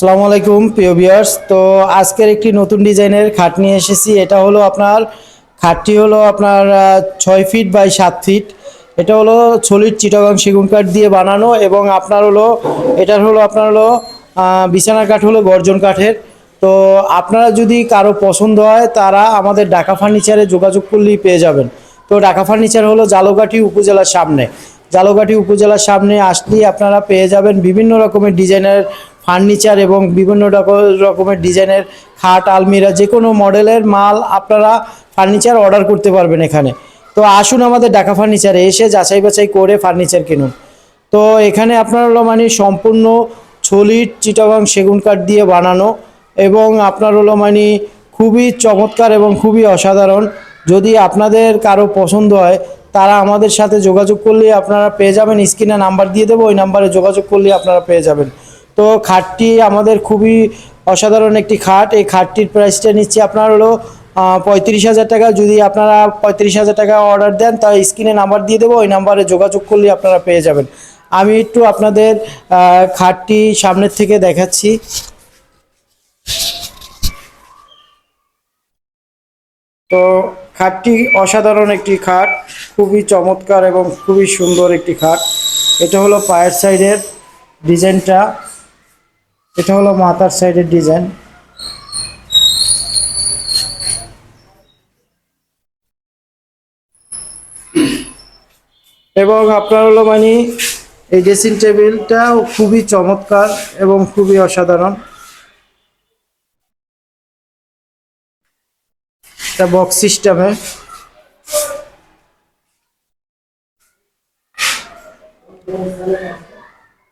সালামু আলাইকুম, প্রিয় ভিউয়ার্স তো আজকের একটি নতুন ডিজাইনের খাট নিয়ে এসেছি। এটা হলো আপনার, খাটটি হলো আপনার ছয় ফিট বাই সাত ফিট এটা হলো ছলির চিটাগাং সেগুন কাঠ দিয়ে বানানো এবং আপনার হলো, এটার হলো আপনার হলো বিছানার কাঠ হলো গর্জন কাঠের। তো আপনারা যদি কারও পছন্দ হয়, তারা আমাদের ঢাকা ফার্নিচারে যোগাযোগ করলেই পেয়ে যাবেন। তো ঢাকা ফার্নিচার হলো জালুকাঠি উপজেলার সামনে। জালুকাঠি উপজেলার সামনে আসলেই আপনারা পেয়ে যাবেন বিভিন্ন রকমের ডিজাইনের ফার্নিচার এবং বিভিন্ন রক- রকমের ডিজাইনের খাট, আলমিরা যে কোনো মডেলের মাল আপনারা ফার্নিচার অর্ডার করতে পারবেন এখানে। তো আসুন আমাদের ঢাকা ফার্নিচারে এসে যাচাই বাছাই করে ফার্নিচার কিনুন। তো এখানে আপনার হলো মানে সম্পূর্ণ ছলির চিটাগাং সেগুন কাঠ দিয়ে বানানো এবং আপনার হলো মানে খুবই চমৎকার এবং খুবই অসাধারণ। যদি আপনাদের কারও পছন্দ হয়, তারা আমাদের সাথে যোগাযোগ করলে আপনারা পেয়ে যাবেন। স্ক্রিনে নাম্বার দিয়ে দেবো, ওই নাম্বারে যোগাযোগ করলে আপনারা পেয়ে যাবেন। তো খাটটি আমাদের খুবই অসাধারণ একটি খাট। এই খাটটির প্রাইসটা নিচ্ছে আপনার হলো পঁয়ত্রিশ হাজার টাকা। যদি আপনারা পঁয়ত্রিশ হাজার টাকা অর্ডার দেন, তাহলে স্ক্রিনে নাম্বার দিয়ে দেবো, ওই নাম্বারে যোগাযোগ করলে আপনারা পেয়ে যাবেন। আমি একটু আপনাদের খাটটি সামনের থেকে দেখাচ্ছি। তো খাটটি অসাধারণ একটি খাট, খুবই চমৎকার এবং খুবই সুন্দর একটি খাট। এটা হলো পায়ের সাইডের ডিজাইনটা এটা হলো মাথার সাইডের ডিজাইন। এবং আপনার হলো মানে এই ড্রেসিং টেবিলটাও খুবই চমৎকার এবং খুবই অসাধারণ। এটা বক্স সিস্টেমে